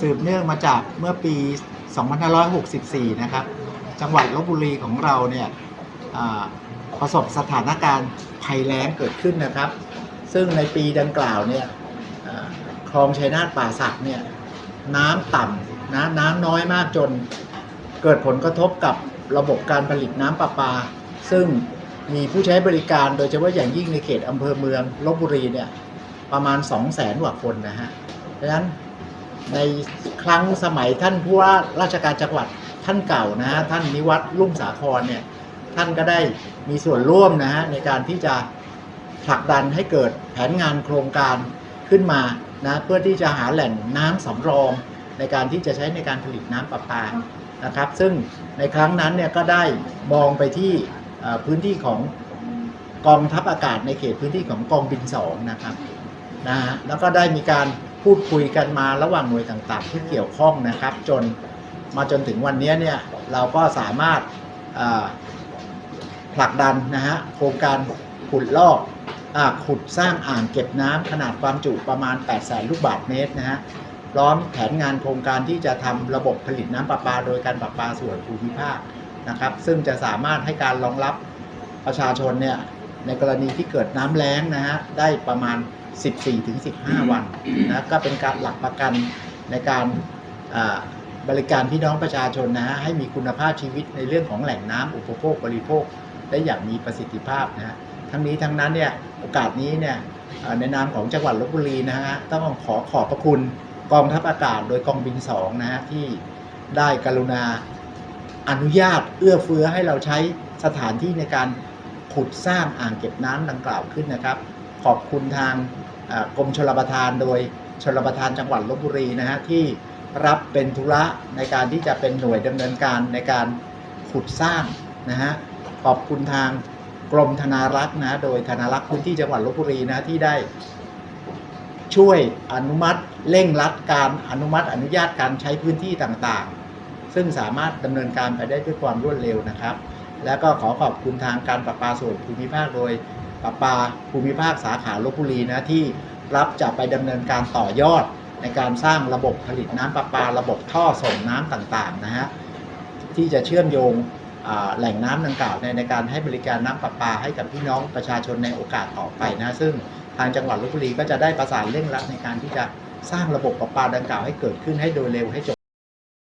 สืบเนื่องมาจากเมื่อปี 2564 นะครับ จังหวัดลบบุรีของเราเนี่ยประสบสถานการณ์ภัยแล้งเกิดขึ้นนะครับ ซึ่งในปีดังกล่าวเนี่ยคลองชัยนาทป่าสักเนี่ยน้ำต่ำนะน้ำน้อยมากจนเกิดผลกระทบกับระบบการผลิตน้ำประปา ซึ่งมีผู้ใช้บริการโดยเฉพาะอย่างยิ่งในเขตอำเภอเมืองลบบุรีเนี่ยประมาณ 2 0 0แสนกว่าคนนะฮะเพราะฉะนั้น ในครั้งสมัยท่านผู้ว่าราชการจังหวัดท่านเก่านะฮะท่านนิวัฒน์ลุ่มสาครเนี่ยท่านก็ได้มีส่วนร่วมนะฮะในการที่จะผลักดันให้เกิดแผนงานโครงการขึ้นมานะเพื่อที่จะหาแหล่งน้ำสำรองในการที่จะใช้ในการผลิตน้ำประปานะครับ ซึ่งในครั้งนั้นเนี่ยก็ได้มองไปที่พื้นที่ของกองทัพอากาศในเขตพื้นที่ของกองบินสองนะครับนะฮะแล้วก็ได้มีการ พูดคุยกันมาระหว่างหน่วยต่างๆ ที่เกี่ยวข้องนะครับ จนมาจนถึงวันนี้เนี่ยเราก็สามารถผลักดันนะฮะโครงการขุดลอกอขุดสร้างอ่างเก็บน้ำขนาดความจุประมาณ 8 0 0แสนลูกบาศก์เมตรนะฮะพร้อมแผนงานโครงการที่จะทำระบบผลิตน้ำประปา โดยการประปาส่วนภูมิภาคนะครับ ซึ่งจะสามารถให้การรองรับประชาชนเนี่ย ในกรณีที่เกิดน้ำแล้งนะฮะได้ประมาณ 14-15 วันนะก็เป็นการหลักประกันในการบริการพี่น้องประชาชนนะฮะให้มีคุณภาพชีวิตในเรื่องของแหล่งน้ำอุปโภคบริโภคได้อย่างมีประสิทธิภาพนะฮะทั้งนี้ทั้งนั้นเนี่ยโอกาสนี้เนี่ยอ่าในนามของจังหวัดลบบุรีนะฮะต้องขอขอบพระคุณกองทัพอากาศโดยกองบิน2นะฮะที่ได้กรุณาอนุญาตเอื้อเฟื้อให้เราใช้สถานที่ในการ ขุดสร้างอ่างเก็บน้ำดังกล่าวขึ้นนะครับ ขอบคุณทางกรมชลประทานโดยชลประทานจังหวัดลบบุรีนะฮะที่รับเป็นธุระในการที่จะเป็นหน่วยดำเนินการในการขุดสร้างนะฮะขอบคุณทางกรมธนารักษ์นะโดยธนารักษ์พื้นที่จังหวัดลบบุรีนะที่ได้ ช่วยอนุมัติเร่งรัดการอนุมัติอนุญาตการใช้พื้นที่ต่างๆ ซึ่งสามารถดำเนินการไปได้ด้วยความรวดเร็วนะครับ แล้วก็ขอขอบคุณทางการประปาส่วนภูมิภาคโดยประปาภูมิภาคสาขาลบบุรีนะที่รับจะไปดำเนินการต่อยอดในการสร้างระบบผลิตน้ำประปา ระบบท่อส่งน้ำต่างๆนะฮะที่จะเชื่อมโยงแหล่งน้ำดังกล่าวในในการให้บริการน้ำประปาให้กับพี่น้องประชาชนในโอกาสต่อไปนะซึ่งทางจังหวัดลบบุรีก็จะได้ประสานเร่งรัดในการที่จะสร้างระบบประปาดังกล่าวให้เกิดขึ้นให้โดยเร็วให้จบ